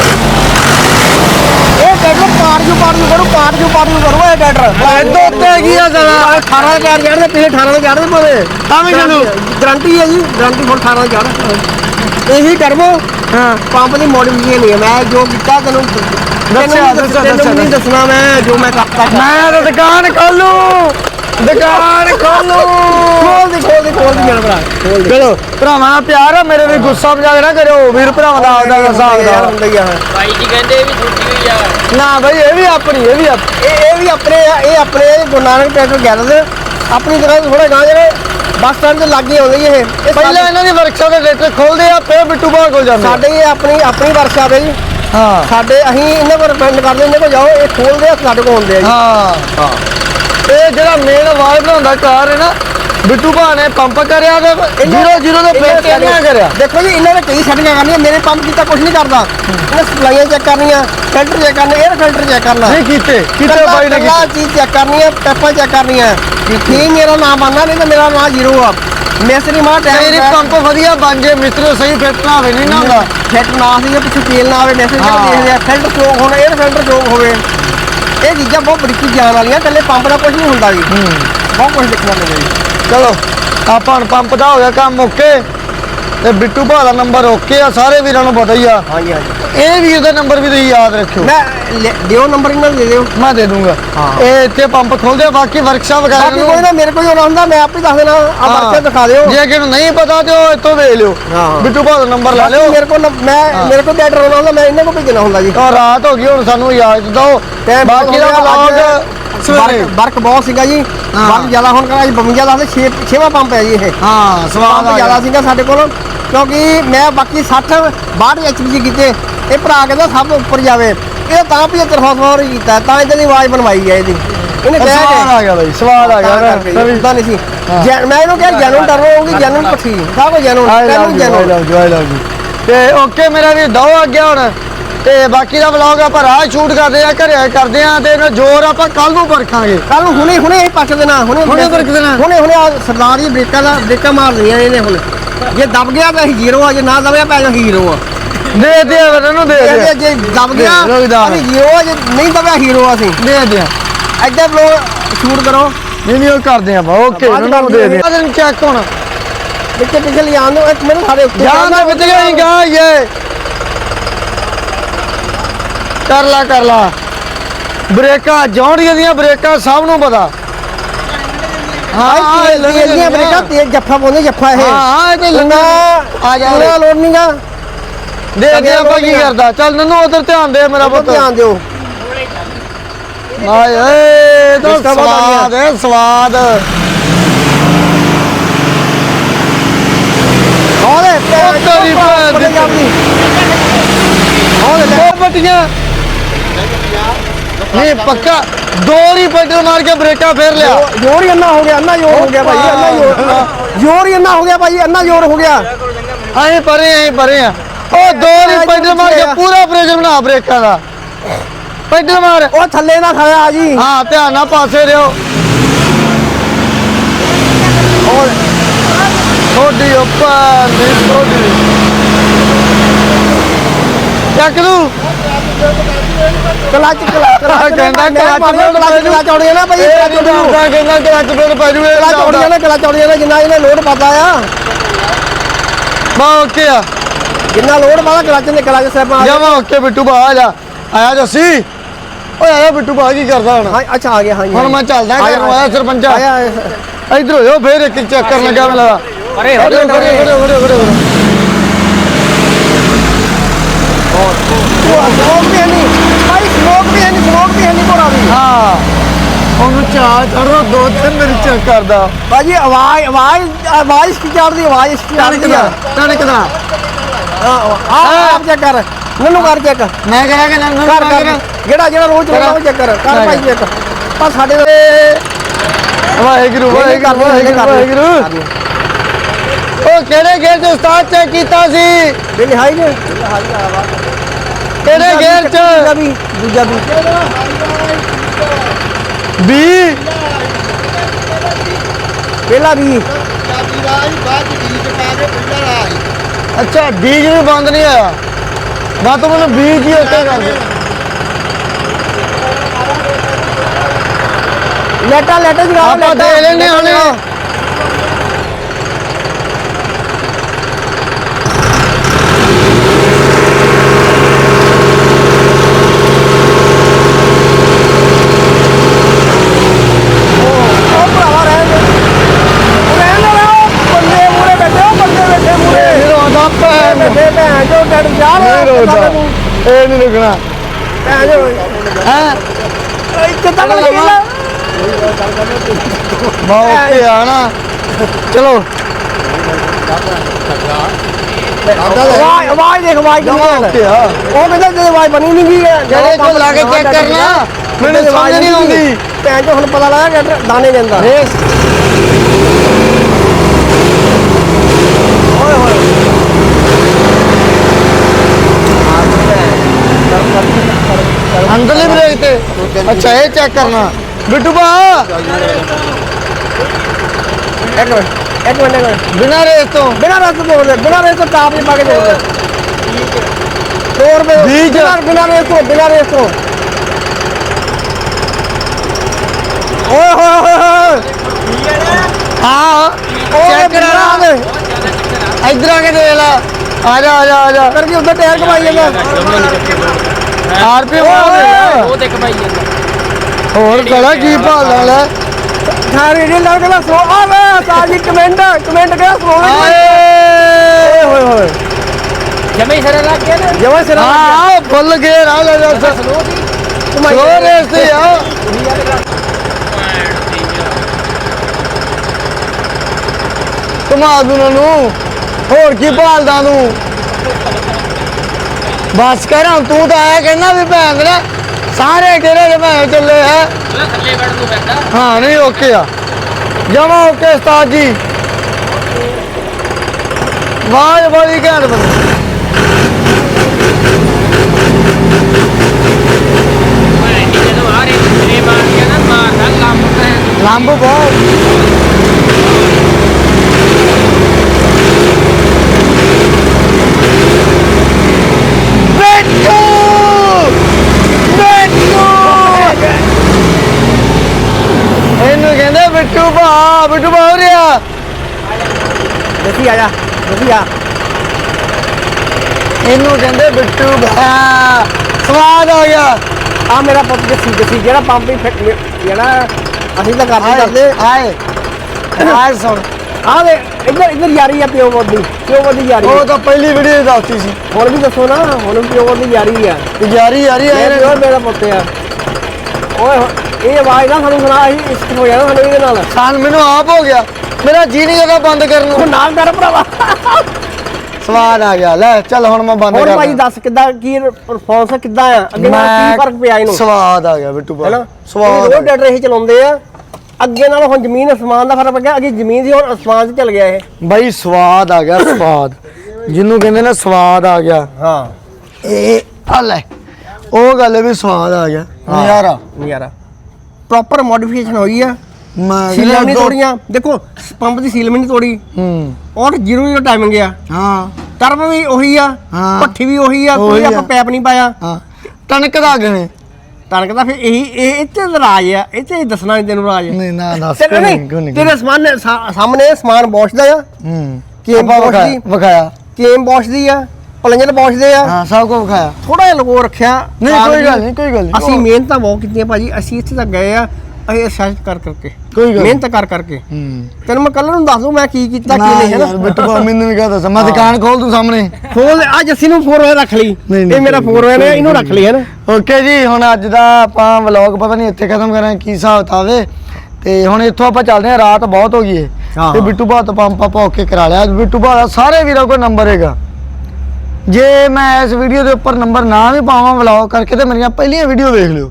ਇਹ ਟਰੈਕਟਰ ਪਾਰ ਜੂ ਪਾਰ ਜੂ ਕਰੂ ਪਾਰ ਜੂ ਪਾਰ ਜੂ ਕਰੂ ਇਹ ਟਰੈਕਟਰ ਐ ਦੋਤੇ ਕੀ ਆ ਜ਼ਰਾ 18 ਚਾਰ ਚੜਦੇ ਪਿਛੇ 18 ਦੇ ਚੜਦੇ ਪਵੇ। ਤਾਂ ਵੀ ਚੱਲੂ ਗਰੰਟੀ ਹੈ ਜੀ ਗਰੰਟੀ ਫੁੱਲ 18 ਦੇ ਚੜ ਇਹੀ ਟਰਬੋ ਹਾਂ। ਪੰਪ ਦੀ ਮੋਡੀਫਿਕੇਸ਼ਨ ਨਹੀਂ ਹੈ। ਮੈਂ ਜੋ ਕੀਤਾ ਤੈਨੂੰ ਦੱਸਿਆ, ਦੱਸਿਆ, ਦੱਸਣਾ ਮੈਂ ਜੋ ਮੈਂ ਕਰਤਾ। ਮੈਂ ਤਾਂ ਦੁਕਾਨ ਖੋਲੂ। ਦੁਕਾਨ ਖੋਲੂ। ਖੋਲ ਦੇ ਖੋਲ ਦੇ ਖੋਲ ਦੇ ਮੇਰਾ ਭਰਾ ਖੋਲ ਦੇ ਚਲੋ ਭਰਾਵਾਂ ਦਾ ਪਿਆਰ ਆ ਮੇਰੇ ਵੀ ਗੁੱਸਾ ਮਜ਼ਾਕ ਨਾ ਕਰਿਓ ਵੀਰ ਭਰਾਵਾਂ ਦਾ ਆਪਦਾ ਹਿਸਾਬ ਯਾਰ ਦਾ ਹੁੰਦਾ ਹੀ ਆ ਭਾਈ ਜੀ ਕਹਿੰਦੇ ਇਹ ਵੀ ਛੁੱਟੀ ਹੋਈ ਆ। ਨਾ ਬਈ ਇਹ ਵੀ ਆਪਣੀ ਇਹ ਵੀ ਇਹ ਇਹ ਵੀ ਆਪਣੇ ਆ, ਇਹ ਆਪਣੇ ਗੁਰੂ ਨਾਨਕ ਟਰੈਕਟਰ ਗੈਲਰ ਆਪਣੀ ਜਗ੍ਹਾ ਤੋਂ ਥੋੜਾ ਗਾਂ ਜਿਹੜੇ ਬੱਸ ਸਟੈਂਡ ਦੇ ਲਾਗੇ ਆਉਂਦੇ ਇਹ। ਪਹਿਲਾਂ ਇਹਨਾਂ ਦੀ ਵਰਕਸ਼ਾਪ ਦੇ ਟਰੈਕਟਰ ਖੋਲਦੇ ਆ ਫਿਰ ਬਿੱਟੂ ਬਾਹਰ ਕੋਲ ਜਾਂਦੇ। ਸਾਡੇ ਇਹ ਆਪਣੀ ਆਪਣੀ ਵਰਕਸ਼ਾਪ ਹੈ ਜੀ। ਹਾਂ। ਸਾਡੇ ਅਸੀਂ ਇਹਨਾਂ ਕੋਲ ਰਿਪੈਂਡ ਕਰਦੇ ਇਹਨਾਂ ਕੋਲ ਜਾਓ ਇਹ ਖੋਲਦੇ ਆ ਸਾਡੇ ਕੋਲ ਆਉਂਦੇ ਆ ਜੀ। ਹਾਂ। ਇਹ ਜਿਹੜਾ ਮੇਨ ਆਵਾਜ਼ ਬਣਾਉਂਦਾ ਕਾਰ ਹੈ ਨਾ ਬਿੱਟੂ ਭਾ ਨੇ ਪੰਪ ਕਰਿਆ ਤੇ ਜ਼ੀਰੋ ਜ਼ੀਰੋ ਦੇ ਇਹਨਾਂ ਪੇਟੇ ਨਹੀਂ ਕਰਿਆ। ਦੇਖੋ ਜੀ ਇਹਨਾਂ ਨੇ ਕਈ ਸੈਟਿੰਗਾਂ ਕਰਨੀਆਂ ਮੇਰੇ ਪੰਪ ਕੀਤਾ ਕੁਝ ਨਹੀਂ ਕਰਦਾ। ਇਹਨੇ ਸਪਲਾਈਆਂ ਚੈੱਕ ਕਰਨੀਆਂ ਫਿਲਟਰ ਚੈੱਕ ਕਰਨੇ 에ਅਰ ਫਿਲਟਰ ਚੈੱਕ ਕਰਨਾ ਨਹੀਂ ਕੀਤੇ ਕੀਤੇ ਬਾਈ ਨੇ ਕੀਤੇ। ਚੀਜ਼ ਚੈੱਕ ਕਰਨੀ ਹੈ ਪੈਪਾਂ ਚੈੱਕ ਕਰਨੀਆਂ। ਨਹੀਂ ਮੇਰਾ ਨਾਮ ਬਣਨਾ ਨਹੀਂ ਤਾਂ ਮੇਰਾ ਨਾਮ ਜ਼ੀਰੋ ਆ। ਮਿਸਤਰੀ ਮਾ ਟਾਈਮ ਪੰਪ ਵਧੀਆ ਬਣ ਜੇ ਮਿਸਤਰੀ ਸਹੀ ਫਿੱਟ ਨਾ ਹੋਵੇ ਨਹੀਂ ਨਾ ਹੁੰਦਾ। ਫਿੱਟ ਨਾ ਸੀ ਜਾਂ ਪਿੱਛੇ ਤੇਲ ਨਾ ਆਵੇ ਮੈਸੇਜ ਹਾਂ। ਦੇਖਦੇ ਆ ਫਿਲਟਰ ਚੋਕ ਹੋਣਾ 에ਅਰ ਫਿਲਟਰ ਚੋਕ ਹੋਵੇ। ਇਹ ਚੀਜ਼ਾਂ ਬਹੁਤ ਬਰੀਕੀ ਜਾਣ ਵਾਲੀਆਂ ਇਕੱਲੇ ਪੰਪ ਦਾ ਕੁਝ ਨਹੀਂ ਹੁੰਦਾ ਜੀ। ਬਹੁਤ ਕੁਝ ਦੇਖਣਾ ਪੈਂਦਾ ਜੀ। ਚਲੋ ਆਪਾਂ ਹੁਣ ਪੰਪ ਦਾ ਹੋ ਗਿਆ ਕੰਮ ਓਕੇ। ਤੇ ਬਿੱਟੂ ਭਾ ਦਾ ਨੰਬਰ ਓਕੇ ਆ ਸਾਰੇ ਵੀਰਾਂ ਨੂੰ ਪਤਾ ਹੀ ਆ। ਹਾਂਜੀ ਹਾਂਜੀ। ਇਹ ਵੀਰ ਦਾ ਨੰਬਰ ਵੀ ਤੁਸੀਂ ਯਾਦ ਰੱਖਿਓ। ਮੈਂ ਲੈ- ਦਿਓ ਨੰਬਰ ਇਹਨਾਂ ਨੂੰ ਦੇ ਦਿਓ। ਮੈਂ ਦੇ ਦੂੰਗਾ। ਹਾਂ। ਇਹ ਇੱਥੇ ਪੰਪ ਖੋਲਦੇ ਆ, ਬਾਕੀ ਵਰਕਸ਼ਾਪ ਵਗੈਰਾ ਬਾਕੀ ਕੋਈ ਨਾ ਮੇਰੇ ਕੋਲ ਆਉਣਾ ਹੁੰਦਾ ਮੈਂ ਆਪੇ ਦੱਸ ਦੇਣਾ ਆ ਵਰਕੇ ਦਿਖਾ ਦਿਓ। ਜੇ ਕਿ ਨਹੀਂ ਪਤਾ ਤੇ ਉਹ ਇੱਥੋਂ ਵੇਖ ਲਿਓ। ਹਾਂ। ਬਿੱਟੂ ਭਾ ਦਾ ਨੰਬਰ ਲੈ ਲਿਓ। ਮੇਰੇ ਕੋਲ ਨ- ਮੈਂ ਮੇਰੇ ਕੋਲ ਡਾਟਰ ਆਉਣਾ ਹੁੰਦਾ ਮੈਂ ਇਹਨਾਂ ਕੋਲ ਭੇਜਣਾ ਹੁੰਦਾ ਜੀ। ਔਰ ਰਾਤ ਹੋ ਗਈ ਹੁਣ ਸਾਨੂੰ ਇਜਾਜ਼ਤ ਦਿਓ। ਤੇ ਬਾਕੀ ਦਾ ਵਲੌਗ ਸਵੇਰੇ ਵਰਕ ਬਹੁਤ ਸੀਗਾ ਜੀ। ਵਰਕ ਜ਼ਿਆਦਾ ਹੁਣ ਕਰਾਂ 52 ਦੱਸਦੇ 6 ਛੇਵਾਂ ਪੰਪ ਹੈ ਜੀ ਇਹ। ਹਾਂ ਸਵਾਦ ਆ ਜ਼ਿਆਦਾ ਸੀਗਾ ਸਾਡੇ ਕੋਲ ਕਿਉਂਕਿ ਮੈਂ ਬਾਕੀ 60 62 ਐਚਪੀ ਕੀਤੇ ਇਹ ਭਰਾ ਕਹਿੰਦਾ ਸਭ ਉੱਪਰ ਜਾਵੇ। ਇਹ ਤਾਂ 75 ਹਾਰਸ ਹੀ ਕੀਤਾ ਤਾਂ ਇਦਾਂ ਦੀ ਆਵਾਜ਼ ਬਣਵਾਈ ਹੈ ਇਹਦੀ। ਇਹਨੇ ਕਹਿ ਸਵਾਦ ਆ ਗਿਆ ਬਾਈ ਸਵਾਦ ਆ ਗਿਆ ਤਾਂ ਨਹੀਂ ਸੀ। ਜੈ- ਮੈਂ ਇਹਨੂੰ ਕਿਹਾ ਜੈਨੂਨ ਟਰਬੋ ਹੋਊਗੀ ਜੈਨੂਨ ਪੱਠੀ ਸਭ ਜੈਨੂਨ ਜੈਨੂਨ। ਯੂ ਤੇ ਓਕੇ ਮੇਰਾ ਵੀ ਦੋ ਆ ਗਿਆ ਹੁਣ। ਤੇ ਬਾਕੀ ਦਾ ਵਲੌਗ ਆਪਾਂ ਰਾਹ ਸ਼ੂਟ ਕਰਦੇ ਆ ਘਰੇ ਕਰਦੇ ਆ ਤੇ ਇਹਨਾਂ ਜ਼ੋਰ ਆਪਾਂ ਕੱਲ ਨੂੰ ਪਰਖਾਂਗੇ। ਕੱਲ ਨੂੰ ਹੁਣੇ ਹੁਣੇ ਇਹ ਪੱਟ ਦੇਣਾ ਹੁਣੇ ਹੁਣੇ ਵਰਕ ਦੇਣਾ। ਹੁਣੇ ਹੁਣੇ ਆਹ ਸਰਦਾਰ ਜੀ ਬ੍ਰੇਕਾਂ ਦਾ ਬ੍ਰੇਕਾਂ ਮਾਰ ਲਈਆਂ ਇਹਨੇ ਹੁਣ। ਜੇ ਦਬ ਗਿਆ ਤਾਂ ਅਸੀਂ ਜ਼ੀਰੋ ਆ ਜੇ ਨਾ ਦਬਿਆ ਪੈ ਜਾ ਹੀਰੋ ਆ। ਦੇ ਦੇ ਫਿਰ ਇਹਨੂੰ ਦੇ ਦੇ ਜੇ ਦਬ ਗਿਆ। ਅਸੀਂ ਜ਼ੀਰੋ ਆ ਜੇ ਨਹੀਂ ਦਬਿਆ ਹੀਰੋ ਆ ਅਸੀਂ। ਦੇ ਦੇ ਐਦਾਂ ਬਲੋ ਸ਼ੂਟ ਕਰੋ। ਨਹੀਂ ਨਹੀਂ ਉਹ ਕਰਦੇ ਆ ਬਾ ਓਕੇ ਇਹਨਾਂ ਨੂੰ ਦੇ ਦੇ ਚੈੱਕ ਹੋਣਾ। ਪਿੱਛੇ ਪਿੱਛੇ ਲਿਆਉਣ ਦੋ ਇੱਕ ਮਿੰਟ ਸਾਡੇ ਉੱਤੇ ਜਾਨ ਦਾ ਵਿੱਚ ਗਈ ਗਾ ਇਹ ਕਰ ਲਾ ਕਰ ਲਾ ਬ੍ਰੇਕਾਂ ਜੌਂਡੀਆਂ ਦੀਆਂ ਬ੍ਰੇਕਾਂ ਸਭ ਨੂੰ ਪਤਾ ਹਾਂ ਹਾਂ ਇਹ ਲੱਗੀ ਇਹ ਬ੍ਰੇਕਾਂ ਤੇਜ਼ ਜੱਫਾ ਪਾਉਂਦੇ ਜੱਫਾ ਇਹ ਹਾਂ ਹਾਂ ਇਹ ਤੇ ਨਾ ਆ ਜਾ ਪੂਰਾ ਲੋਡ ਨਹੀਂਗਾ ਦੇਖਦੇ ਆਪਾਂ ਕੀ ਕਰਦਾ ਚੱਲ ਨੰਨੂ ਉਧਰ ਧਿਆਨ ਦੇ ਮੇਰਾ ਉਹ ਪੁੱਤ ਧਿਆਨ ਦਿਓ ਏ ਤਾਂ ਸਵਾਦ ਹੈ ਸਵਾਦ ਹੋਲੇ ਤੇਰੀ ਭੈਣ ਦੀ। ਹੋਲੇ ਦੋ ਪੱਟੀਆਂ ਨਹੀਂ ਪੱਕਾ ਦੋ ਹੀ ਪੈਡਲ ਮਾਰ ਕੇ ਬ੍ਰੇਕਾਂ ਫੇਰ ਲਿਆ ਜ਼ੋਰ ਹੀ ਇੰਨਾ ਹੋ ਗਿਆ ਇੰਨਾ ਜ਼ੋਰ ਹੋ ਗਿਆ ਭਾਈ ਇੰਨਾ ਜ਼ੋਰ ਜ਼ੋਰ ਹੀ ਇੰਨਾ ਹੋ ਗਿਆ ਭਾਈ ਇੰਨਾ ਜ਼ੋਰ ਹੋ ਗਿਆ ਅਸੀਂ ਪਰੇ ਅਸੀਂ ਪਰੇ ਆ ਉਹ ਦੋ ਹੀ ਪੈਡਲ ਮਾਰ ਕੇ ਪੂਰਾ ਆਪਰੇਸ਼ਨ ਬਣਾ ਬ੍ਰੇਕਾਂ ਦਾ ਪੈਡਲ ਮਾਰ ਉਹ ਥੱਲੇ ਨਾ ਖਾਇਆ ਆ ਜੀ ਹਾਂ ਧਿਆਨ ਨਾਲ ਪਾਸੇ ਰਿਓ ਥੋੜੀ ਉੱਪਰ ਨਹੀਂ ਥੋੜੀ ਚੱਕ ਲੂ ਕਲਚ ਕਲਚ ਕਹਿੰਦਾ ਕਲੱਚ ਕਲਚ ਕਲਚ ਆਉਣੀ ਨਾ ਭਾਈ ਕਲਚ ਨਹੀਂ ਦੱਸਦਾ ਕਹਿੰਦਾ ਕਲੱਚ ਫੇਰ ਪੈ ਜੂ ਇਹ ਕਲਚ ਆਉਣੀ ਨਾ ਕਲਚ ਆਉਣੀ ਨਾ ਜਿੰਨਾ ਇਹਨੇ ਲੋਡ ਪਾਤਾ ਆ। ਬਾ ਓਕੇ ਆ। ਜਿੰਨਾ ਲੋਡ ਪਾਤਾ ਕਲਚ ਨੇ ਕਲਚ ਸੈਪ ਆ ਜਾਵਾ ਓਕੇ ਬਿੱਟੂ ਬਾ ਆ ਜਾ। ਆਇਆ ਜੱਸੀ। ਓਏ ਆਇਆ ਬਿੱਟੂ ਬਾ ਕੀ ਕਰਦਾ ਹੁਣ? ਹਾਂ ਅੱਛਾ ਆ ਗਿਆ ਹਾਂ ਹੁਣ ਮੈਂ ਚੱਲਦਾ ਘਰ ਨੂੰ ਆਇਆ। ਸਰਪੰਚਾ। ਆਇਆ ਆਇਆ। ਇਧਰ ਹੋਇਓ ਫੇਰ ਇੱਕ ਚੈੱਕ ਕਰਨ ਲੱਗਾ ਮੈਂ ਲਗਾ ਅਰੇ ਅਰੇ ਅਰੇ ਅਰੇ ਅਰੇ ਅਰੇ ਸਮੋਕ ਵੀ ਹੈ ਨਹੀਂ ਭਾਈ ਸਮੋਕ ਵੀ ਹੈ ਨਹੀਂ ਸਮੋਕ ਵੀ ਹੈ ਨਹੀਂ ਭੋਰਾ ਵੀ ਹਾਂ ਉਹਨੂੰ ਚਾਹ ਚੜੋ ਦੋ ਤਿੰਨ ਮੇਰੀ ਚੈੱਕ ਕਰਦਾ। ਭਾਜੀ ਆਵਾਜ਼ ਆਵਾਜ਼ ਆਵਾਜ਼ ਕੀ ਚੜਦੀ ਆਵਾਜ਼ ਇਸ ਕੀ ਚੜਦੀ ਟਣਕਦਾ ਆ ਟਣਕਦਾ ਆ ਆਪ ਚੈੱਕ ਕਰ। ਮੈਨੂੰ ਕਰ ਚੈੱਕ ਮੈਂ ਕਹਾਂ ਕਿ ਨੰਨੂ ਕਰ ਕਰ। ਜਿਹੜਾ ਜਿਹੜਾ ਰੋਜ਼ ਚਲਾਉਂਦਾ ਉਹ ਚੈੱਕ ਕਰ। ਕਰ ਭਾਈ ਚੈੱਕ ਪਰ ਸਾਡੇ ਵਾਹਿਗੁਰੂ ਵਾਹਿਗੁਰੂ ਵਾਹਿਗੁਰੂ। ਵਾਹਿਗੁਰੂ ਉਹ ਕਿਹੜੇ ਗੇਰ ਚ ਉਸਤਾਦ ਚੈੱਕ ਕੀਤਾ ਸੀ? ਬਿਲ ਹਾਈ ਨੇ। ਕਿਹੜੇ ਗੇਰ ਚ? ਦੂਜਾ ਵੀ ਦੂਜਾ ਵੀ। 20 ਪਹਿਲਾ ਵੀ। ਅੱਛਾ ਡੀਜ ਵੀ ਬੰਦ ਨਹੀਂ ਹੋਇਆ। ਨਾ ਤੂੰ ਮੈਨੂੰ 20 ਜੀ ਉੱਤੇ ਕਰ ਲੈਟਾ ਲੈਟਾ ਜਗਾਓ ਆਪਾਂ ਦੇ ਲੈਣੇ ਹੁਣੇ ਉਹ ਭਰਾਵਾ ਰਹਿਣ ਦੇ ਉਹ ਰਹਿਣ ਦੇ ਉਹ ਬੰਦੇ ਮੂਰੇ ਬੈਠੇ ਉਹ ਬੰਦੇ ਬੈਠੇ ਮੂਰੇ ਇਹ ਰੋਦਾ ਭੈਣ ਬੈਠੇ ਭੈਣ ਜੋ ਡੜ ਰੋਦਾ। ਇਹ ਨਹੀਂ ਰੁਕਣਾ। ਭੈਣ ਜੋ ਹੈ? ਕਿੱਦਾਂ ਲੱਗ ਗਿਆ ਬਹੁਤ ਆ ਨਾ। ਚਲੋ। ਆਵਾਜ਼ ਦੇਖ ਆਵਾਜ਼ ਕਿੰਨੀ ਆ। ਉਹ ਕਹਿੰਦਾ ਜੇ ਆਵਾਜ਼ ਬਣੀ ਨਹੀਂ ਗਈ। ਜਿਹੜੇ ਕੋਲ ਲਾ ਕੇ ਚੈੱਕ ਕਰਨਾ ਮੈਨੂੰ ਸਮਝ ਨਹੀਂ ਆਉਂਦੀ। ਭੈਣ ਜੋ ਹੁਣ ਪਤਾ ਲੱਗਾ ਕਿ ਦਾਣੇ ਜਾਂਦਾ ਓਏ ਹੋਏ। ਅੰਦਰਲੇ ਬ੍ਰੇਕ ਤੇ ਅੱਛਾ ਇਹ ਚੈੱਕ ਕਰਨਾ। ਬਿੱਟੂ ਬਾ ਇੱਕ ਮਿੰਟ ਇੱਕ ਮਿੰਟ ਬਿਨਾਂ ਰੇਸ ਤੋਂ। ਬਿਨਾਂ ਰਸ ਤੋਂ ਦੇ ਬਿਨਾਂ ਰਸ ਤੋਂ ਟਾਪ ਨਹੀਂ ਪਾ ਕੇ ਦੇ ਦੇ 100 ਰੁਪਏ ਵੀਹ ਚ। ਬਿਨਾਂ ਰੇਸ ਤੋਂ ਬਿਨਾਂ ਰੇਸ ਤੋਂ। ਓਏ ਹੋਏ ਹੋਏ ਹੋਏ ਹਾਂ। ਚੈੱਕ ਕਰਾ ਇਧਰ ਆ ਕੇ ਦੇਖ ਲਾ। ਆ ਜਾ ਆ ਜਾ ਆ ਜਾ। ਕਰਕੇ ਉੱਧਰ ਟਾਇਰ ਕਮਾਈ ਜਾਂਦਾ। ਆਰਪੀ ਮਾਰ ਉਹ ਦੇਖ ਭਾਈ ਜਾਂਦਾ ਹੋਰ ਬੜਾ ਕੀ ਭਾਲਦਾ ਲੈ ਸਾਰੇ ਰੀਲ ਲੱਗ ਗਿਆ ਸੋ ਆ ਵੇ ਸਾਜੀ ਕਮੈਂਟ ਕਮੈਂਟ ਕਿਹੜਾ ਸੋ ਆਏ। ਹੋਏ ਹੋਏ ਜਮੇ ਸਿਰੇ ਲੱਗ ਗਿਆ ਨਾ। ਜਵਾ ਸਿਰ ਹਾਂ ਫੁੱਲ ਗਏ ਰਾ ਲੈ ਜਾ ਕਮਾਈ ਹੋਰ ਰੇਸ ਤੇ ਆ। ਦੂ ਨੂੰ। ਹੋਰ ਕੀ ਭਾਲਦਾ ਤੂੰ? ਬਸ ਕਰ ਹੁਣ ਤੂੰ ਤਾਂ ਆਇਆ ਕਹਿੰਦਾ ਵੀ ਭੈਣ ਦੇ ਸਾਰੇ ਕਿਹੜੇ ਦੇ ਭੈਣ ਚੱਲੇ ਹੈ ਥੱਲੇ ਵੜਨ ਨੂੰ ਪੈਂਦਾ ਹਾਂ ਨਹੀਂ ਓਕੇ ਆ ਜਮਾ ਓਕੇ ਉਸਤਾਦ ਜੀ ਵਾਹ ਬੜੀ ਘੈਂਟ ਬੰਦੇ ਭਾਈ ਜਦੋਂ ਆ ਰਹੇ ਸਿਰੇ ਮਾਰ ਕੇ ਨਾ ਮਾਰਦਾ ਕੰਮ ਪੈ। ਲੰਬ ਬਹੁਤ ਬਿੱਟੂ ਬਿੱਟੂ ਇਹਨੂੰ ਕਹਿੰਦੇ ਬਿੱਟੂ ਭਾ ਬਿੱਟੂ ਭਾ ਹੋ ਰਿਹਾ ਦੇਖੀ ਆ ਜਾ ਦੇਖੀ ਆ ਇਹਨੂੰ ਕਹਿੰਦੇ ਬਿੱਟੂ ਭਾ ਸਵਾਦ ਆ ਗਿਆ। ਆ ਮੇਰਾ ਪੁੱਤ ਜੱਸੀ ਜੱਸੀ ਜਿਹੜਾ ਪੰਪ ਵੀ ਫਿੱਟ ਜਿਹੜਾ ਅਸੀਂ ਤਾਂ ਕਰਦੇ ਕਰਦੇ ਆਏ। ਆਏ ਸੁਣ ਆ ਦੇ ਇੱਧਰ ਇੱਧਰ ਯਾਰੀ ਆ ਪਿਓ ਬੋਦੀ ਪਿਓ ਬੋਦੀ ਯਾਰੀ। ਉਹ ਤਾਂ ਪਹਿਲੀ ਵੀਡੀਓ ਦੱਸਤੀ ਸੀ। ਹੁਣ ਵੀ ਦੱਸੋ ਨਾ ਹੁਣ ਪਿਓ ਬੋਦੀ ਯਾਰੀ ਆ। ਯਾਰੀ ਯਾਰੀ ਪਿਓ ਮੇਰਾ ਪੁੱਤ ਆ। ਓਏ ਹੋ- ਇਹ ਆਵਾਜ਼ ਨਾ ਸਾਨੂੰ ਸੁਣਾ ਅਸੀਂ ਇਸ਼ਕ ਹੋ ਜਾਣਾ ਸਾਨੂੰ ਇਹਦੇ ਨਾਲ। ਸਾਨ ਮੈਨੂੰ ਆਪ ਹੋ ਗਿਆ। ਮੇਰਾ ਜੀ ਨਹੀਂ ਕਰਦਾ ਬੰਦ ਕਰਨ ਨੂੰ। ਨਾ ਕਰ ਭਰਾਵਾ। ਸਵਾਦ ਆ ਗਿਆ। ਲੈ ਚੱਲ ਹੁਣ ਮੈਂ ਬੰਦ ਹੋਰ ਕਰ ਭਾਈ ਦੱਸ ਕਿੱਦਾਂ ਕੀ ਪਰਫਾਰਮੈਂਸ ਕਿੱਦਾਂ ਆ? ਅੱਗੇ ਨਾਲ ਕੀ ਫ਼ਰਕ ਪਿਆ ਇਹਨੂੰ? ਸਵਾਦ ਆ ਗਿਆ ਬਿੱਟੂ ਹੈਨਾ? ਸਵਾਦ ਉਹ ਡਾਕਟਰ ਇਹ ਚਲਾਉਂਦੇ ਆ। ਅੱਗੇ ਨਾਲ ਹੁਣ ਜ਼ਮੀਨ ਅਸਮਾਨ ਦਾ ਫ਼ਰਕ ਪੈ ਗਿਆ ਅੱਗੇ ਜ਼ਮੀਨ ਸੀ ਹੁਣ ਅਸਮਾਨ 'ਚ ਚਲ ਗਿਆ ਇਹ। ਬਾਈ ਸਵਾਦ ਆ ਗਿਆ ਸਵਾਦ। ਜਿਹਨੂੰ ਕਹਿੰਦੇ ਨੇ ਸਵਾਦ ਆ ਗਿਆ। ਹਾਂ। ਇਹ ਆ ਲੈ। ਉਹ ਗੱਲ ਵੀ ਸਵਾਦ ਆ ਗਿਆ। ਨਜ਼ਾਰਾ ਨਜ਼ਾਰਾ ਪ੍ਰੋਪਰ ਮੋਡੀਫਿਕੇਸ਼ਨ ਹੋਈ ਆ। ਸੀਲਾਂ ਨਹੀਂ ਤੋੜੀਆਂ। ਦੇਖੋ ਪੰਪ ਦੀ ਸੀਲ ਵੀ ਨਹੀਂ ਤੋੜੀ। ਹੂੰ। ਔਰ ਜ਼ੀਰੋ ਜ਼ੀਰੋ ਟਾਈਮਿੰਗ ਆ। ਹਾਂ। ਟਰਬ ਵੀ ਉਹੀ ਆ ਹਾਂ। ਪੱਠੀ ਵੀ ਉਹੀ ਆ ਕੋਈ ਆਪਾਂ। ਪੈਪ ਨਹੀਂ ਪਾਇਆ। ਹਾਂ। ਟਣਕ ਦਾ ਗਣੇ ਤਣਕ ਦਾ ਫਿਰ ਇਹੀ ਇਹ ਇੱਥੇ ਰਾਜ ਆ। ਇੱਥੇ ਦੱਸਣਾ ਨਹੀਂ ਤੈਨੂੰ ਰਾਜ ਨਹੀਂ ਨਾ ਦੱਸ ਤੇਰੇ ਕੋਈ ਨਹੀਂ ਕੋਈ ਨਹੀਂ ਤੇਰੇ ਸਮਾਨ ਸਾ- ਸਾਹਮਣੇ ਸਮਾਨ ਬੋਸ਼ ਦਾ ਆ। ਹੂੰ। ਕੇਮ ਬੋਸ਼ ਦੀ। ਵਿਖਾਇਆ। ਕੇਮ ਬੋਸ਼ ਦੀ ਆ। ਪਲੰਜਰ ਬੋਸ਼ ਦੇ ਆ। ਹਾਂ ਸਭ ਕੁਝ ਵਿਖਾਇਆ। ਥੋੜਾ ਜਿਹਾ ਲਗੋ ਰੱਖਿਆ ਨਹੀਂ ਕੋਈ ਗੱਲ ਨਹੀਂ ਕੋਈ ਗੱਲ ਨਹੀਂ। ਅਸੀਂ ਮਿਹਨਤਾਂ ਬਹੁਤ ਕੀਤੀਆਂ ਭਾਜੀ। ਅਸੀਂ ਇੱਥੇ ਤੱਕ ਗਏ ਆ ਅਸੀਂ ਰਿਸਰਚ ਕਰ ਕਰਕੇ। ਕੋਈ ਗੱਲ ਮਿਹਨਤ ਕਰ ਕਰਕੇ। ਹੂੰ। ਤੈਨੂੰ ਮੈਂ ਕੱਲ ਨੂੰ ਦੱਸ ਦੂੰ ਮੈਂ ਕੀ ਕੀਤਾ ਕੀ ਨਾ ਨਹੀਂ ਹੈ ਯਾਰ ਬਿੱਟੂ ਮੈਨੂੰ ਵੀ ਕਹਦਾ ਮੈਂ ਦੁਕਾਨ ਖੋਲ ਦੂੰ ਸਾਹਮਣੇ। ਖੋਲ ਅੱਜ ਅਸੀਂ ਨੂੰ 4 ਰੱਖ ਲਈ। ਇਹ ਮੇਰਾ 4 ਹੈ ਇਹਨੂੰ ਰੱਖ ਲਈ ਹੈ ਨਾ? ਓਕੇ ਜੀ ਹੁਣ ਅੱਜ ਦਾ ਆਪਾਂ ਵਲੌਗ ਪਤਾ ਨਹੀਂ ਇੱਥੇ ਖਤਮ ਕਰਾਂਗੇ ਕੀ ਹਿਸਾਬ ਹੈ। ਤੇ ਹੁਣ ਇੱਥੋਂ ਆਪਾਂ ਚੱਲਦੇ ਹਾਂ ਰਾਤ ਬਹੁਤ ਹੋ ਗਈ ਹੈ। ਹਾਂ। ਤੇ ਬਿੱਟੂ ਭਾ ਤੋਂ ਪੰਪ ਆਪਾਂ ਓਕੇ ਕਰਾ ਲਿਆ। ਬਿੱਟੂ ਦਾ ਸਾਰੇ ਵੀਰਾਂ ਕੋਲ ਨੰਬਰ ਹੈਗਾ। ਜੇ ਮੈਂ ਇਸ ਵੀਡੀਓ ਦੇ ਉੱਪਰ ਨੰਬਰ ਨਾ ਵੀ ਪਾਵਾਂ ਵਲੌਗ ਕਰਕੇ ਤੇ ਮੇਰੀਆਂ ਪਹਿਲੀਆਂ ਵੀਡੀਓ ਵੇਖ ਲਿਓ।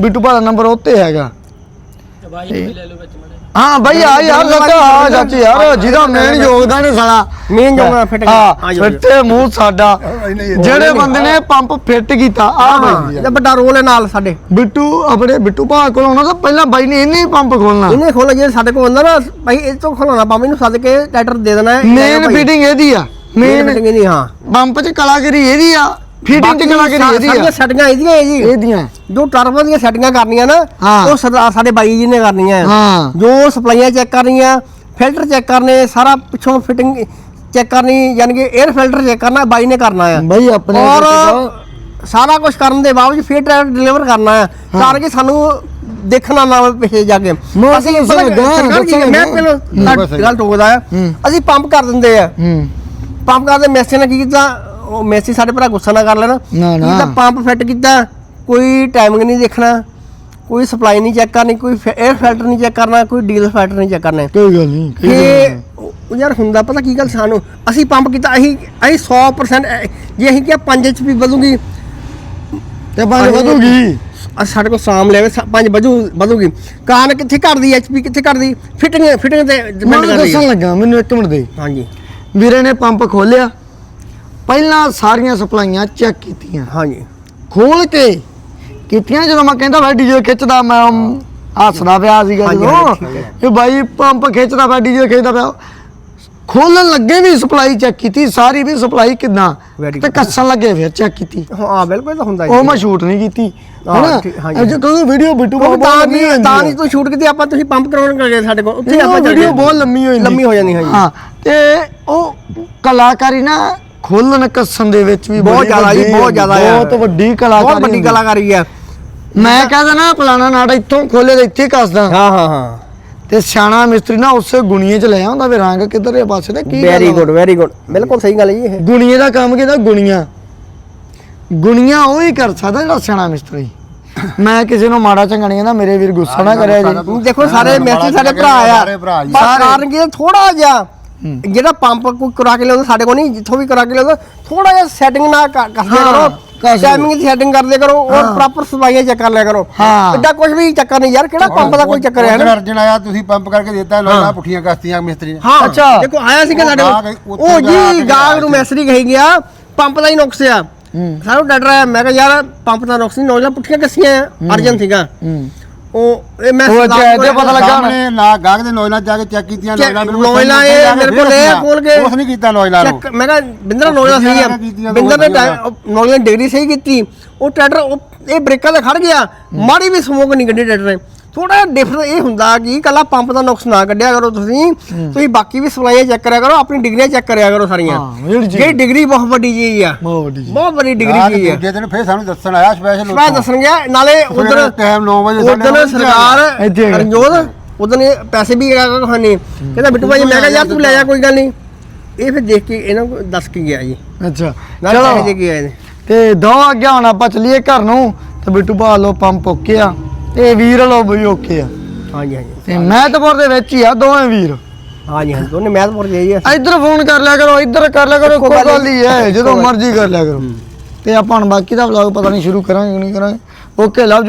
ਬਿੱਟੂ ਭਾ ਦਾ ਨੰਬਰ ਉੱਤੇ ਹੈਗਾ। ਬਾਈ ਨੂੰ ਵੀ ਲੈ ਲਓ ਵਿੱਚ ਮੜੇ ਹਾਂ ਬਾਈ ਆ ਯਾਰ ਚਾਚਾ ਹਾਂ ਚਾਚੀ ਯਾਰ ਜਿਹਦਾ ਮੇਨ ਯੋਗਦਾਨ ਹੈ ਸਾਲਾ। ਮੇਨ ਯੋਗਦਾਨ ਫਿੱਟ ਹਾਂ ਆ ਫਿੱਟੇ ਮੂੰਹ ਸਾਡਾ। ਜਿਹੜੇ ਬੰਦੇ ਨੇ ਪੰਪ ਫਿੱਟ ਕੀਤਾ ਆ ਬਾਈ ਇਹ ਵੱਡਾ ਰੋਲ ਹੈ ਨਾਲ ਸਾਡੇ। ਬਿੱਟੂ ਆਪਣੇ ਬਿੱਟੂ ਭਾ ਕੋਲ ਆਉਣਾ ਤਾਂ ਪਹਿਲਾਂ ਬਾਈ ਨੇ ਇਹਨੇ ਹੀ ਪੰਪ ਖੋਲਣਾ ਇਹਨੇ ਖੋਲ ਜੇ ਸਾਡੇ ਕੋਲ ਹੁੰਦਾ ਨਾ ਭਾਈ ਇਹ ਤੋਂ ਖੋਲਣਾ ਪੰਪ ਇਹਨੂੰ ਸੱਦ ਕੇ ਟਰੈਕਟਰ ਦੇ ਦੇਣਾ ਹੈ ਮੇਨ ਫਿਟਿੰਗ ਇਹਦੀ ਆ। ਮੇਨ ਫਿਟਿੰਗ ਇਹਦੀ ਹਾਂ। ਪੰਪ 'ਚ ਕਲਾਕਾਰੀ ਇਹਦੀ ਆ ਫਿਟਿੰਗ 'ਚ ਕਲਾਕਾਰੀ ਇਹਦੀ ਸਾਡੀਆਂ ਆ ਸੈਟਿੰਗਾਂ ਇਹਦੀਆਂ ਜੀ। ਇਹਦੀਆਂ। ਜੋ ਟਰਬੋ ਦੀਆਂ ਸੈਟਿੰਗਾਂ ਕਰਨੀਆਂ ਨਾ। ਉਹ ਸਰਦਾਰ ਸਾਡੇ ਬਾਈ ਜੀ ਨੇ ਕਰਨੀਆਂ। ਜੋ ਸਪਲਾਈਆਂ ਚੈੱਕ ਕਰਨੀਆਂ ਫਿਲਟਰ ਚੈੱਕ ਕਰਨੇ ਸਾਰਾ ਪਿੱਛੋਂ ਫਿਟਿੰਗ ਚੈੱਕ ਕਰਨੀ ਯਾਨੀ ਕਿ 에ਅਰ ਫਿਲਟਰ ਚੈੱਕ ਕਰਨਾ ਬਾਈ ਨੇ ਕਰਨਾ ਹੈ ਬਾਈ ਆਪਣੇ ਔਰ ਸਾਰਾ ਕੁਝ ਕਰਨ ਦੇ ਬਾਵਜੂਦ ਫਿਰ ਟਰੈਕਟਰ ਡਿਲੀਵਰ ਕਰਨਾ ਹੈ। ਤਾਂ ਕਿ ਸਾਨੂੰ ਦੇਖਣਾ ਨਾ ਪਿੱਛੇ ਜਾ ਕੇ। ਅਸੀਂ ਮੈਂ। ਪਹਿਲਾਂ ਗੱਲ ਟੋਕਦਾ ਆ। ਅਸੀਂ ਪੰਪ ਕਰ ਦਿੰਦੇ ਆ। ਹੂੰ। ਪੰਪ ਕਰਦੇ ਮੈਸੇਜ ਨੇ ਕੀ ਕੀਤਾ? ਉਹ ਮੈਸੇਜ ਸਾਡੇ ਭਰਾ ਗੁੱਸਾ ਨਾ ਕਰ ਲੈਣਾ। ਨਾ, ਤਾਂ ਪੰਪ ਫਿੱਟ ਕੀਤਾ। ਕੋਈ ਟਾਈਮਿੰਗ ਨਹੀਂ ਦੇਖਣਾ ਕੋਈ ਸਪਲਾਈ ਨਹੀਂ ਚੈੱਕ ਕਰਨੀ ਕੋਈ 에ਅਰ ਫਿਲਟਰ ਨਹੀਂ ਚੈੱਕ ਕਰਨਾ ਕੋਈ ਡੀਜ਼ਲ ਫਿਲਟਰ ਨਹੀਂ ਚੈੱਕ ਕਰਨਾ। ਕੋਈ ਗੱਲ ਨਹੀਂ ਕੋਈ ਗੱਲ ਇਹ ਨਹੀਂ। ਉਹ ਯਾਰ ਹੁੰਦਾ ਪਤਾ ਕੀ ਗੱਲ ਸਾਨੂੰ? ਅਸੀਂ ਪੰਪ ਕੀਤਾ ਅਸੀਂ ਅਸੀਂ 100% ਐ- ਜੇ ਅਸੀਂ ਕਿਹਾ 5 ਐਚਪੀ ਵਧੂਗੀ ਤੇ ਬਾਈ ਅਸੀਂ- ਵਧੂਗੀ? ਅ ਸਾਡੇ ਕੋਲ ਸਾਮ ਲੈਵੇ 5 ਵਧੂ ਵਧੂਗੀ। ਕਾਨ ਕਿੱਥੇ ਘਟਦੀ ਐਚਪੀ ਕਿੱਥੇ ਘਟਦੀ? ਫਿਟਿੰਗ ਫਿਟਿੰਗ ਤੇ ਮੈਂ ਕਰਦੀ ਦੱਸਣ ਲੱਗਾ ਮੈਨੂੰ ਇੱਕ ਮਿੰਟ ਦੇ। ਹਾਂਜੀ। ਵੀਰੇ ਨੇ ਪੰਪ ਖੋਲਿਆ ਪਹਿਲਾਂ ਸਾਰੀਆਂ ਸਪਲਾਈਆਂ ਚੈੱਕ ਕੀਤੀਆਂ। ਹਾਂਜੀ। ਖੋਲ ਕੇ ਕੀਤੀਆਂ ਜਦੋਂ ਮੈਂ ਕਹਿੰਦਾ ਭਾਈ ਡੀਜ਼ਲ ਖਿੱਚਦਾ ਮੈਂ ਹੱਸਦਾ ਪਿਆ ਸੀਗਾ ਜਦੋਂ। ਇਹ ਬਾਈ ਪੰਪ ਖਿੱਚਦਾ ਪਿਆ ਡੀਜ਼ਲ ਖਿੱਚਦਾ ਪਿਆ। ਖੋਲਣ ਲੱਗੇ ਵੀ ਸਪਲਾਈ ਚੈੱਕ ਕੀਤੀ ਸਾਰੀ ਵੀ ਸਪਲਾਈ ਕਿਦਾਂ? Very ਤੇ. ਕੱਸਣ ਲੱਗੇ ਫਿਰ ਚੈੱਕ ਕੀਤੀ। ਹਾਂ ਬਿਲਕੁਲ ਤਾਂ ਹੁੰਦਾ ਉਹ ਮੈਂ ਸ਼ੂਟ ਨਹੀਂ ਕੀਤੀ ਹਾਂ। ਅੱਜ ਕਦੋਂ ਵੀਡੀਓ ਬਿੱਟੂ ਬਹੁਤ ਤਾਂ ਨਹੀਂ ਤਾਂ ਨਹੀਂ ਤੂੰ ਸ਼ੂਟ ਕੀਤੀ ਆਪਾਂ ਤੁਸੀਂ ਪੰਪ ਕਰਾਉਣ ਗਏ ਸਾਡੇ ਕੋਲ ਉੱਥੇ ਆਪਾਂ ਵੀਡੀਓ। ਬਹੁਤ ਲੰਮੀ ਹੋ ਜਾਂਦੀ ਲੰਮੀ ਹੋ ਜਾਂਦੀ। ਹਾਂ ਤੇ ਕਲਾਕਾਰੀ ਨਾ ਖੋਲਣ ਕੱਸਣ ਦੇ ਵਿੱਚ ਵੀ ਬਹੁਤ ਬੜੀ ਜ਼ਿਆਦਾ ਜੀ ਵੱਡੀ ਬਹੁਤ ਜ਼ਿਆਦਾ ਆ ਬਹੁਤ ਵੱਡੀ ਕਲਾਕਾਰੀ ਬਹੁਤ ਵੱਡੀ ਹੁੰਦੀ। ਕਲਾਕਾਰੀ ਆ ਮੈਂ ਕਹਿੰਦਾ ਨਾ ਪਲਾਣਾ ਨਾਟ ਇੱਥੋਂ ਖੋਲੇ ਤੇ ਇੱਥੇ ਹੀ ਕੱਸਦਾ। ਹਾਂ ਹਾਂ ਹਾਂ। ਤੇ ਸਿਆਣਾ ਮਿਸਤਰੀ ਨਾ ਉਸੇ ਗੁਣੀਏ ਚ ਲੈ ਆਉਂਦਾ ਵੀ ਰੰਗ ਕਿੱਧਰ ਦੇ ਪਾਸੇ ਤੇ ਕੀ ਵੈਰੀ? ਗੁੱਡ ਵੈਰੀ ਗੁੱਡ ਬਿਲਕੁਲ ਸਹੀ ਗੱਲ ਹੈ ਜੀ ਇਹ। ਗੁਣੀਏ ਦਾ ਕੰਮ ਕਿਹਦਾ? ਗੁਣੀਆਂ। ਗੁਣੀਆਂ ਉਹ ਹੀ ਕਰ ਸਕਦਾ ਜਿਹੜਾ ਸਿਆਣਾ ਮਿਸਤਰੀ। ਮੈਂ ਕਿਸੇ ਨੂੰ ਮਾੜਾ ਚੰਗਾ ਨਹੀਂ ਕਹਿੰਦਾ ਮੇਰੇ ਵੀਰ ਗੁੱਸਾ ਨਾ ਕਰਿਆ ਜੀ। ਦੇਖੋ ਸਾਰੇ ਮੈਸੇਜ ਸਾਡੇ ਭਰਾ ਆ। ਸਾਰੇ ਭਰਾ ਜੀ। ਪਰ ਕਾਰਨ ਕੀ ਥੋੜਾ ਜਿਹਾ ਜਿਹੜਾ ਪੰਪ ਕੋਈ ਕਰਾ ਕੇ ਲਿਆਉਂਦਾ ਸਾਡੇ ਕੋਲ ਨਹੀਂ ਜਿੱਥੋਂ ਵੀ ਕਰਾ ਕੇ ਲਿਆਉਂਦਾ ਥੋੜਾ ਜਿਹਾ ਸੈਟਿੰਗ ਨਾ ਕਰ- ਕਰਦੇ ਹਾਂ, ਕਰੋ। ਕਰ ਦਿਓ। ਟਾਈਮਿੰਗ ਦੀ ਸੈਟਿੰਗ ਕਰਦੇ ਕਰੋ ਔਰ ਪ੍ਰੋਪਰ ਸਫਾਈਆਂ ਚੈੱਕ ਕਰ ਲਿਆ ਕਰੋ। ਹਾਂ। ਐਡਾ ਕੁਝ ਵੀ ਚੱਕਰ ਨਹੀਂ ਯਾਰ ਕਿਹੜਾ ਪੰਪ ਦਾ ਕੋਈ ਚੱਕਰ ਹੈ ਨਾ ਅਰਜਨ ਆਇਆ ਤੁਸੀਂ ਪੰਪ ਕਰਕੇ ਦਿੱਤਾ ਲੋਕਾਂ ਪੁੱਠੀਆਂ ਕਸਤੀਆਂ ਮਿਸਤਰੀ ਨੇ ਹਾਂ। ਅੱਛਾ। ਦੇਖੋ ਆਇਆ ਸੀਗਾ ਉਹ ਸਾਡੇ ਗਾਹਕ ਕੋਲ ਉੱਥੋਂ ਉਹ ਜਾ ਕੇ ਜੀ ਗਾਹਕ ਨੂੰ ਮੈਸੇਜ ਕਹੀ ਗਿਆ ਪੰਪ ਦਾ ਹੀ ਨੁਕਸ ਆ। ਸਾਨੂੰ ਡਰ ਰਿਹਾ ਮੈਂ ਕਿਹਾ ਯਾਰ ਪੰਪ ਦਾ ਨੁਕਸ ਨਹੀਂ ਨੌਜਲਾ ਪੁੱਠੀਆਂ ਕੱਸੀਆਂ ਆ ਅਰਜਨ ਸੀਗਾ। ਹੂੰ। ਉਹ ਇਹ ਮੈਂ ਉਹ ਸਰਦਾਰ ਇਹਦੇ ਪਤਾ ਲੱਗਾ ਹੋਣਾ। ਸਾਹਮਣੇ ਨਾ ਗਾਹਕ ਦੇ ਨੋਇਲਾਂ ਜਾ ਕੇ ਚੈੱਕ ਕੀਤੀਆਂ ਨੋਇਲਾਂ ਨੋਇਲਾਂ ਇਹ ਮੇਰੇ ਕੋਲ ਇਹ ਖੋਲ ਕੇ ਉਸ ਨਹੀਂ ਕੀਤਾ ਨੋਇਲਾਂ ਨੂੰ। ਚੈੱਕ ਮੈਂ ਕਿਹਾ ਬਿੰਦਰ ਨੌਲਾ ਸਹੀ ਆ ਬਿੰਦਰ ਨੇ ਨੌਲਾਂ ਨੌਲੇ ਨੇ ਡਿਗਰੀ ਸਹੀ ਕੀਤੀ ਉਹ ਟਰੈਕਟਰ ਇਹ ਬ੍ਰੇਕਾਂ ਤੇ ਖੜ ਗਿਆ ਮਾੜੀ ਵੀ ਸਮੋਕ ਨਹੀਂ ਕੱਢੀ ਟਰੈਕਟਰ ਨੇ। ਥੋੜਾ ਡਿਫਰੈਂਸ ਇਹ ਹੁੰਦਾ ਕਿ ਕੱਲਾ ਪੰਪ ਦਾ ਨੁਕਸ ਨਾ ਕੱਢਿਆ ਕਰੋ ਤੁਸੀਂ। ਤੁਸੀਂ ਬਾਕੀ ਵੀ ਸਪਲਾਈਆਂ ਚੈੱਕ ਕਰਿਆ ਕਰੋ ਆਪਣੀ ਡਿਗਰੀਆਂ ਚੈੱਕ ਕਰਿਆ ਕਰੋ ਸਾਰੀਆਂ। ਹਾਂ, ਜਿਹੜੀ ਡਿਗਰੀ ਬਹੁਤ ਵੱਡੀ ਚੀਜ਼ ਆ। ਬਹੁਤ ਵੱਡੀ ਜੀ ਬਹੁਤ ਵੱਡੀ ਡਿਗਰੀ ਚੀਜ਼ ਆ। ਦੂਜੇ ਦਿਨ ਫੇਰ ਸਾਨੂੰ ਦੱਸਣ ਆਇਆ ਸਪੈਸ਼ਲ ਮੈਂ ਦੱਸਣਗੇ ਨਾਲੇ ਉਧਰ ਟਾਈਮ 9 ਵਜੇ ਉਧਰ ਸਰਕਾਰ। ਰਣਜੋਤ ਉਧਰ ਪੈਸੇ ਵੀ ਹੈਗਾ ਕਹਾਣੀ ਕਹਿੰਦਾ ਬਿੱਟੂ ਭਾਈ ਮੈਂ ਕਿਹਾ ਯਾਰ ਤੂੰ ਲੈ ਜਾ ਕੋਈ ਗੱਲ ਨਹੀਂ। ਇਹ ਫਿਰ ਦੇਖ ਕੇ ਇਹਨਾਂ ਨੂੰ ਦੱਸ ਕੇ ਗਿਆ ਜੀ। ਅੱਛਾ ਚਲੋ। ਦੇ ਕੇ ਆਏ ਨੇ। ਤੇ ਦੋ ਅੱਗੇ ਹੁਣ ਆਪਾਂ ਚੱਲੀਏ ਘਰ ਨੂੰ ਤੇ ਬਿੱਟੂ ਭਾ ਲੋ ਪੰਪ ਓਕੇ ਆ। ਤੇ ਵੀਰ ਲੋ ਵੀ ਓਕੇ ਆ। ਹਾਂਜੀ ਹਾਂਜੀ। ਤੇ ਮਹਿਤਪੁਰ ਦੇ ਵਿੱਚ ਹੀ ਆ ਦੋਵੇਂ ਵੀਰ। ਹਾਂਜੀ ਹਾਂਜੀ ਦੋਨੇ ਮਹਿਤਪੁਰ ਗਏ ਜੀ ਇੱਧਰ ਫੋਨ ਕਰ ਲਿਆ ਕਰੋ ਇੱਧਰ ਕਰ ਲਿਆ ਕਰੋ ਕੋਈ ਗੱਲ ਹੀ ਹੈ ਜਦੋਂ। ਮਰਜ਼ੀ ਕਰ ਲਿਆ ਕਰੋ। ਤੇ ਆਪਾਂ ਹੁਣ ਬਾਕੀ ਦਾ ਵਲੌਗ ਪਤਾ ਨਹੀਂ ਸ਼ੁਰੂ ਕਰਾਂਗੇ ਕਿ ਨਹੀਂ ਕਰਾਂਗੇ। Okay love